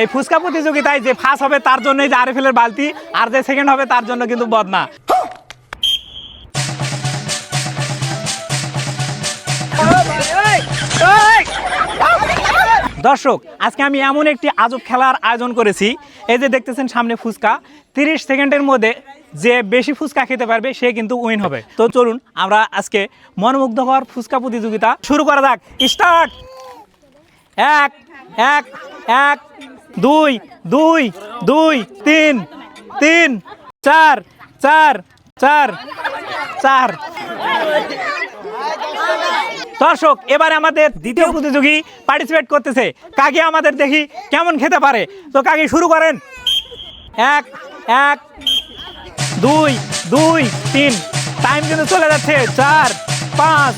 এই ফুচকা প্রতিযোগিতায় যে ফার্স্ট হবে তার জন্য যে আরএফএল এর বালতি, আর যে সেকেন্ড হবে তার জন্য কিন্তু বদনা। দর্শক, আজকে আমি এমন একটি আজব খেলার আয়োজন করেছি। এই যে দেখতেছেন সামনে ফুচকা, তিরিশ সেকেন্ডের মধ্যে যে বেশি ফুচকা খেতে পারবে, সে কিন্তু উইন হবে। তো চলুন, আমরা আজকে মনোমুগ্ধকর ফুচকা প্রতিযোগিতা শুরু করা যাক। স্টার্ট! এক এক এক দুই দুই দুই, তিন তিন, চার চার চার চার। দর্শক, এবারে আমাদের দ্বিতীয় প্রতিযোগী পার্টিসিপেট করতেছে। কাকে আমাদের দেখি কেমন খেতে পারে। তো কাকে, শুরু করেন। এক এক, দুই দুই, তিন। টাইম কিন্তু চলে যাচ্ছে। চার, পাঁচ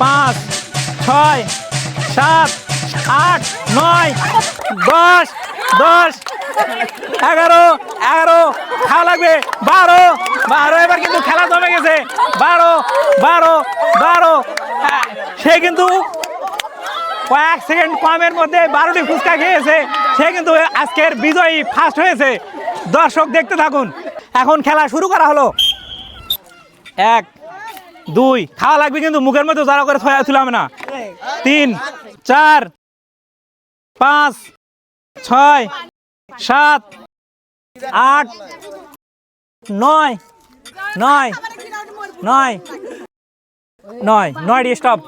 পাঁচ, ছয়, সাত, আট, নয়। দশ দশ এগারো এগারো খাওয়া লাগবে বারো বারো এবার কিন্তু খেলা জমে গেছে বারো বারো বারো হ্যাঁ, সে কিন্তু কয়েক সেকেন্ড কমের মধ্যে বারোটি ফুচকা খেয়েছে সে কিন্তু আজকের বিজয়ী ফার্স্ট হয়েছে। দর্শক দেখতে থাকুন এখন খেলা শুরু করা হলো। এক দুই খাওয়া লাগবে কিন্তু মুখের মধ্যে যারা করে থয়া ছিলাম না। তিন চার পাঁচ ছয় সাত আট নয় নয় নয় নয় নয় স্টপ